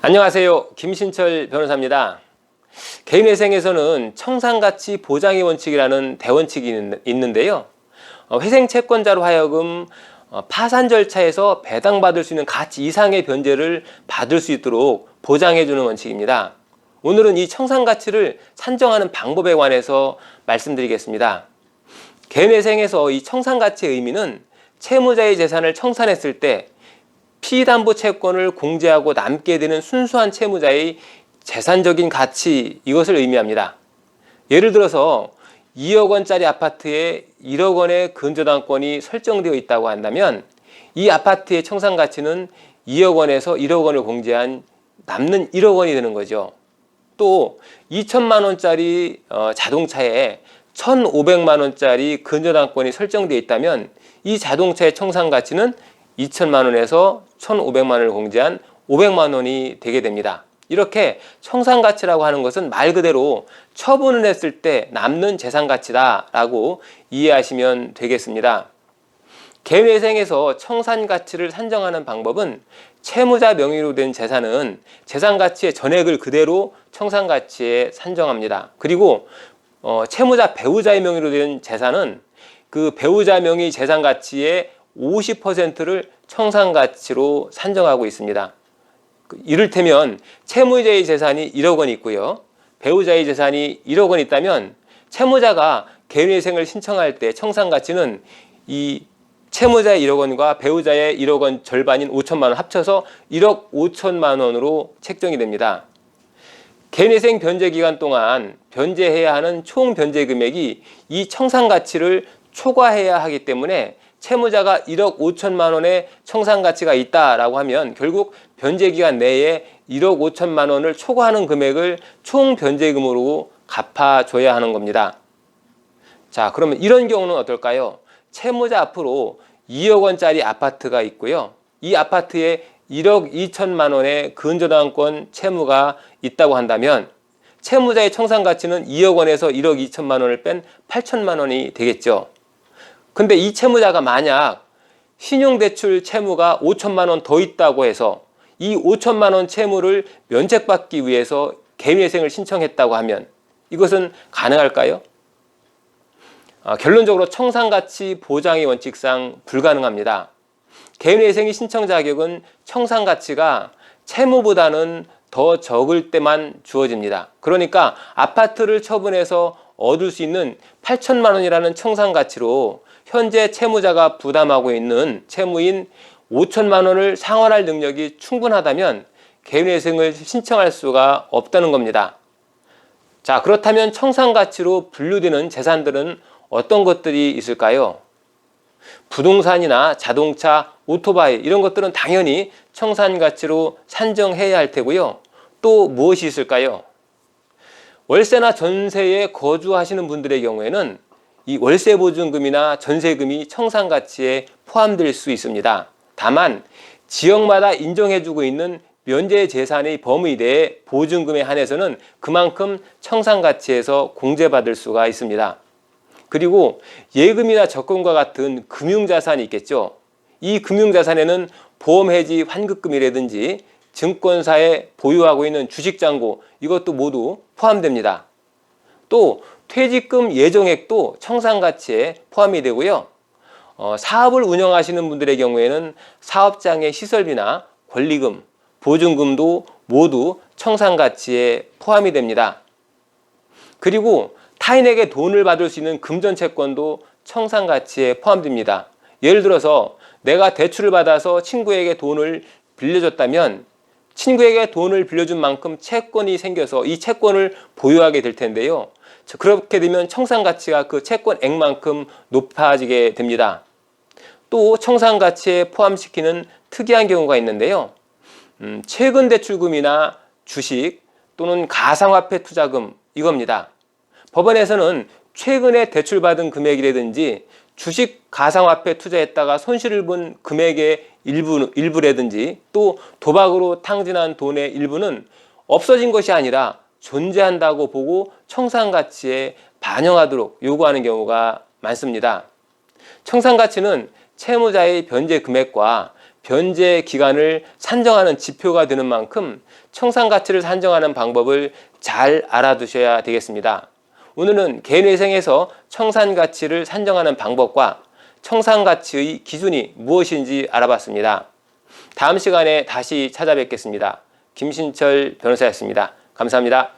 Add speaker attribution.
Speaker 1: 안녕하세요. 김신철 변호사입니다. 개인회생에서는 청산가치 보장의 원칙이라는 대원칙이 있는- 있는데요. 어, 회생 채권자로 하여금 어, 파산 절차에서 배당받을 수 있는 가치 이상의 변제를 받을 수 있도록 보장해주는 원칙입니다. 오늘은 이 청산가치를 산정하는 방법에 관해서 말씀드리겠습니다. 개인회생에서 이 청산가치의 의미는 채무자의 재산을 청산했을 때 피담보 채권을 공제하고 남게 되는 순수한 채무자의 재산적인 가치 이것을 의미합니다. 예를 들어서 2억 원짜리 아파트에 1억 원의 근저당권이 설정되어 있다고 한다면 이 아파트의 청산 가치는 2억 원에서 1억 원을 공제한 남는 1억 원이 되는 거죠. 또 2천만 원짜리 어, 자동차에 1,500만 원짜리 근저당권이 설정되어 있다면 이 자동차의 청산 가치는 2천만 원에서 1,500만 원을 공제한 500만 원이 되게 됩니다. 이렇게 청산 가치라고 하는 것은 말 그대로 처분을 했을 때 남는 재산 가치다라고 이해하시면 되겠습니다. 개인회생에서 청산 가치를 산정하는 방법은 채무자 명의로 된 재산은 재산 가치의 전액을 그대로 청산 가치에 산정합니다. 그리고 어, 채무자 배우자의 명의로 된 재산은 그 배우자 명의 재산 가치의 50%를 청산 가치로 산정하고 있습니다. 그 이를테면 채무자의 재산이 1억 원 있고요. 배우자의 재산이 1억 원 있다면 채무자가 개인회생을 신청할 때 청산 가치는 이 채무자의 1억 원과 배우자의 1억 원 절반인 5천만 원 합쳐서 1억 5천만 원으로 책정이 됩니다. 개인회생 변제 기간 동안 변제해야 하는 총 변제 금액이 이 청산 가치를 초과해야 하기 때문에 채무자가 1억 5천만 원의 청산 가치가 있다라고 하면 결국 변제 기간 내에 1억 5천만 원을 초과하는 금액을 총 변제금으로 갚아줘야 하는 겁니다. 자, 그러면 이런 경우는 어떨까요? 채무자 앞으로 2억 원짜리 아파트가 있고요. 이 아파트에 1억 2천만 원의 근저당권 채무가 있다고 한다면 채무자의 청산 가치는 2억 원에서 1억 2천만 원을 뺀 8천만 원이 되겠죠. 근데 이 채무자가 만약 신용대출 채무가 5천만 원 더 있다고 해서 이 5천만 원 채무를 면책받기 위해서 개인회생을 신청했다고 하면 이것은 가능할까요? 아, 결론적으로 청산가치 보장의 원칙상 불가능합니다. 개인회생의 신청 자격은 청산가치가 채무보다는 더 적을 때만 주어집니다. 그러니까 아파트를 처분해서 얻을 수 있는 8천만 원이라는 청산 가치로 현재 채무자가 부담하고 있는 채무인 5천만 원을 상환할 능력이 충분하다면 개인회생을 신청할 수가 없다는 겁니다. 자, 그렇다면 청산 가치로 분류되는 재산들은 어떤 것들이 있을까요? 부동산이나 자동차, 오토바이 이런 것들은 당연히 청산 가치로 산정해야 할 테고요. 또 무엇이 있을까요? 월세나 전세에 거주하시는 분들의 경우에는 이 월세 보증금이나 전세금이 청산 가치에 포함될 수 있습니다. 다만 지역마다 인정해주고 있는 면제 재산의 범위 내에 보증금에 한해서는 그만큼 청산 가치에서 공제받을 수가 있습니다. 그리고 예금이나 적금과 같은 금융자산이 있겠죠. 이 금융자산에는 보험해지 환급금이라든지 증권사에 보유하고 있는 주식 잔고 이것도 모두 포함됩니다. 또 퇴직금 예정액도 청산 가치에 포함이 되고요. 어, 사업을 운영하시는 분들의 경우에는 사업장의 시설비나 권리금, 보증금도 모두 청산 가치에 포함이 됩니다. 그리고 타인에게 돈을 받을 수 있는 금전 채권도 청산 가치에 포함됩니다. 예를 들어서 내가 대출을 받아서 친구에게 돈을 빌려줬다면 친구에게 돈을 빌려준 만큼 채권이 생겨서 이 채권을 보유하게 될 텐데요. 그렇게 되면 청산 가치가 그 채권액만큼 높아지게 됩니다. 또 청산 가치에 포함시키는 특이한 경우가 있는데요. 음, 최근 대출금이나 주식 또는 가상화폐 투자금 이겁니다. 법원에서는 최근에 대출받은 금액이라든지 주식 가상화폐 투자했다가 손실을 본 금액의 일부, 일부라든지 또 도박으로 탕진한 돈의 일부는 없어진 것이 아니라 존재한다고 보고 청산 가치에 반영하도록 요구하는 경우가 많습니다. 청산 가치는 채무자의 변제 금액과 변제 기간을 산정하는 지표가 되는 만큼 청산 가치를 산정하는 방법을 잘 알아두셔야 되겠습니다. 오늘은 개인회생에서 청산 가치를 산정하는 방법과 청산 가치의 기준이 무엇인지 알아봤습니다. 다음 시간에 다시 찾아뵙겠습니다. 김신철 변호사였습니다. 감사합니다.